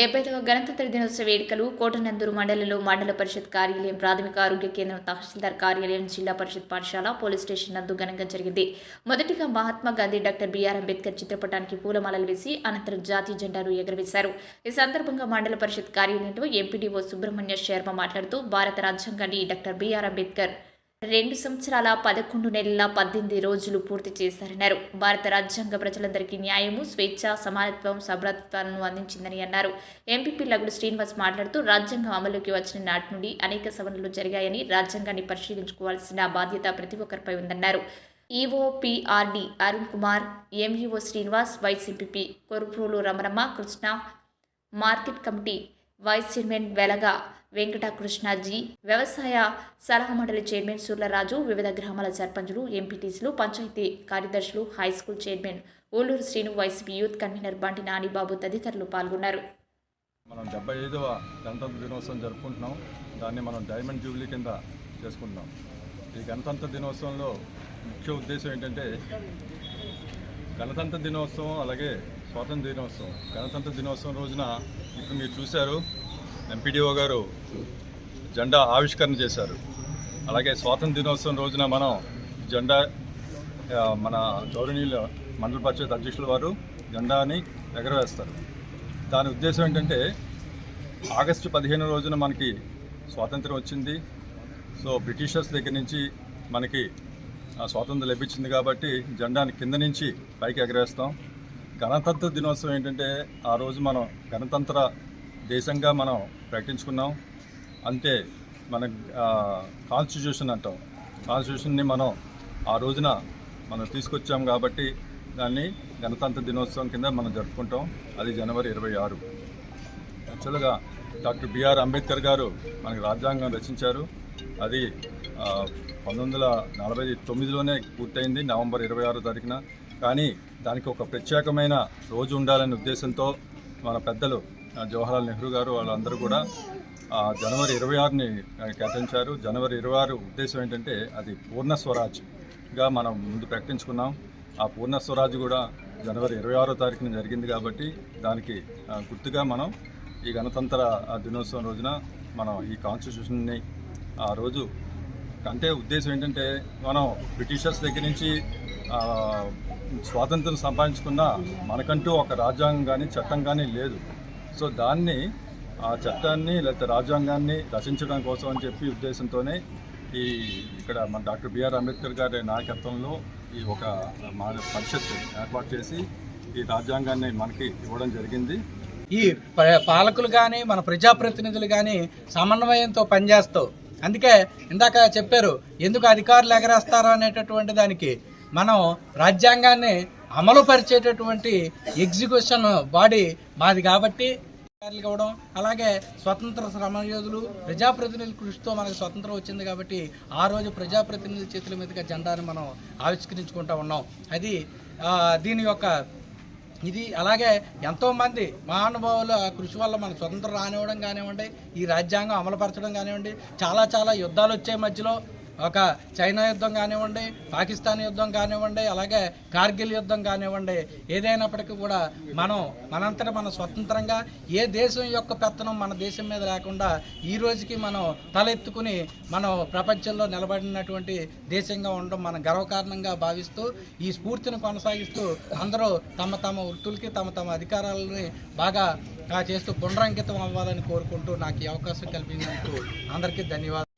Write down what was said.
డెబ్బైదవ గణతంత్ర దినోత్సవ వేడుకలు కోటనందూరు మండలంలో మండల పరిషత్ కార్యాలయం ప్రాథమిక ఆరోగ్య కేంద్రం తహసీల్దార్ కార్యాలయం జిల్లా పరిషత్ పాఠశాల పోలీస్ స్టేషన్ నందు ఘనంగా జరిగింది. మొదటిగా Mahatma Gandhi doctor B R Ambedkar చిత్రపటానికి పూలమాలలు వేసి అనంతరం జాతీయ జెండాను ఎగరవేశారు. ఈ సందర్భంగా మండల పరిషత్ కార్యాలయంలో ఎంపీడీఓ సుబ్రహ్మణ్య శర్మ మాట్లాడుతూ భారత రాజ్యాంగాన్ని డాక్టర్ బిఆర్ అంబేద్కర్ రెండు సంవత్సరాల పదకొండు నెలల పద్దెనిమిది రోజులు పూర్తి చేశారన్నారు. భారత రాజ్యాంగ ప్రజలందరికీ న్యాయము స్వేచ్ఛ సమానత్వం సభ్రత్వాలను అందించిందని అన్నారు. ఎంపీపీ లగుడు శ్రీనివాస్ మాట్లాడుతూ రాజ్యాంగం అమలుకి వచ్చిన నాటి నుండి అనేక సవరణలు జరిగాయని రాజ్యాంగాన్ని పరిశీలించుకోవాల్సిన బాధ్యత ప్రతి ఒక్కరిపై ఉందన్నారు. EOPRD Arun Kumar MEO Srinivas vice MPP Koruprolu Ramaramma Krishna market committee vice chairman Velaga Venkatakrishnaji వ్యవసాయ సలహా మండలి చైర్మన్ సూర్లరాజు వివిధ గ్రామాల సర్పంచులు ఎంపీటీసీలు పంచాయతీ కార్యదర్శులు high school chairman Ullur Srinu YCP youth convener Banti Nanibabu తదితరులు పాల్గొన్నారు. మనం డెబ్బై ఐదవ గణతంత్ర దినోత్సవం జరుపుకుంటున్నాం. దాన్ని మనం డైమండ్ జూబ్లీ కింద చేసుకుంటున్నాం. ఈ గణతంత్ర దినోత్సవంలో ముఖ్య ఉద్దేశం ఏంటంటే గణతంత్ర దినోత్సవం అలాగే స్వాతంత్ర దినోత్సవం గణతంత్ర దినోత్సవం రోజున ఇప్పుడు మీరు చూశారు ఎంపీడీఓ గారు జెండా ఆవిష్కరణ చేశారు. అలాగే స్వాతంత్ర దినోత్సవం రోజున మనం జెండా మన గౌరవనీయులు మండల పరిషత్ అధ్యక్షుల వారు జెండాని ఎగరవేస్తారు. దాని ఉద్దేశం ఏంటంటే ఆగస్టు పదిహేను రోజున మనకి స్వాతంత్రం వచ్చింది. సో బ్రిటిషర్స్ దగ్గర నుంచి మనకి ఆ, స్వాతంత్రం లభించింది కాబట్టి జెండాని కింద నుంచి పైకి ఎగరేస్తాం. గణతంత్ర దినోత్సవం ఏంటంటే ఆ రోజు మనం గణతంత్ర దేశంగా మనం ప్రకటించుకున్నాం. అంతే మన కాన్స్టిట్యూషన్ అంటాం. కాన్స్టిట్యూషన్ని మనం ఆ రోజున మనం తీసుకొచ్చాం కాబట్టి దాన్ని గణతంత్ర దినోత్సవం కింద మనం జరుపుకుంటాం. అది జనవరి ఇరవై ఆరు. యాక్చువల్గా డాక్టర్ బిఆర్ అంబేద్కర్ గారు మనకి రాజ్యాంగం రచించారు. అది పంతొమ్మిది వందల నలభై తొమ్మిదిలోనే పూర్తయింది నవంబర్ ఇరవై ఆరో తారీఖున. కానీ దానికి ఒక ప్రత్యేకమైన రోజు ఉండాలనే ఉద్దేశంతో మన పెద్దలు జవహర్లాల్ నెహ్రూ గారు వాళ్ళందరూ కూడా జనవరి ఇరవై ఆరుని కేటాయించారు. జనవరి ఇరవై ఆరు ఉద్దేశం ఏంటంటే అది పూర్ణ స్వరాజ్గా మనం ముందు ప్రకటించుకున్నాం. ఆ పూర్ణ స్వరాజ్ కూడా జనవరి ఇరవై ఆరో తారీఖున జరిగింది కాబట్టి దానికి గుర్తుగా మనం ఈ గణతంత్ర దినోత్సవం రోజున మనం ఈ కాన్స్టిట్యూషన్ని ఆ రోజు అంటే ఉద్దేశం ఏంటంటే మనం బ్రిటిషర్స్ దగ్గర నుంచి స్వాతంత్రం సంపాదించుకున్న మనకంటూ ఒక రాజ్యాంగం కానీ చట్టం కానీ లేదు. సో దాన్ని ఆ చట్టాన్ని లేకపోతే రాజ్యాంగాన్ని రచించడం కోసం అని చెప్పి ఉద్దేశంతోనే ఈ ఇక్కడ మన డాక్టర్ బిఆర్ అంబేద్కర్ గారి నాయకత్వంలో ఈ ఒక మన పరిషత్ ఏర్పాటు చేసి ఈ రాజ్యాంగాన్ని మనకి ఇవ్వడం జరిగింది. ఈ ప- పాలకులు కానీ మన ప్రజాప్రతినిధులు కానీ సమన్వయంతో పనిచేస్తూ అందుకే ఇందాక చెప్పారు ఎందుకు అధికారులు ఎగరేస్తారు? అనేటటువంటి దానికి మనం రాజ్యాంగాన్ని అమలు పరిచేటటువంటి ఎగ్జిక్యూషన్ బాడీ మాది కాబట్టి అధికారులు ఇవ్వడం అలాగే స్వతంత్ర శ్రమయోధులు ప్రజాప్రతినిధుల కృషితో మనకు స్వతంత్రం వచ్చింది కాబట్టి ఆ రోజు ప్రజాప్రతినిధుల చేతుల మీదుగా జెండాను మనం ఆవిష్కరించుకుంటా ఉన్నాం. అది దీని యొక్క ఇది అలాగే ఎంతోమంది మహానుభావుల కృషి వల్ల మన స్వతంత్రం రానివ్వడం కానివ్వండి ఈ రాజ్యాంగం అమలుపరచడం కానివ్వండి చాలా చాలా యుద్ధాలు వచ్చే మధ్యలో ఒక చైనా యుద్ధం కానివ్వండి పాకిస్తాన్ యుద్ధం కానివ్వండి అలాగే కార్గిల్ యుద్ధం కానివ్వండి ఏదైనప్పటికీ కూడా మనం మనంతట మన స్వతంత్రంగా ఏ దేశం యొక్క పెత్తనం మన దేశం మీద లేకుండా ఈ రోజుకి మనం తలెత్తుకుని మనం ప్రపంచంలో నిలబడినటువంటి దేశంగా ఉండడం మన గర్వకారణంగా భావిస్తూ ఈ స్ఫూర్తిని కొనసాగిస్తూ అందరూ తమ తమ వృత్తులకి తమ తమ అధికారాలని బాగా చేస్తూ పునరంకితం అవ్వాలని కోరుకుంటూ నాకు ఈ అవకాశం కల్పించినందుకు అందరికీ ధన్యవాదాలు.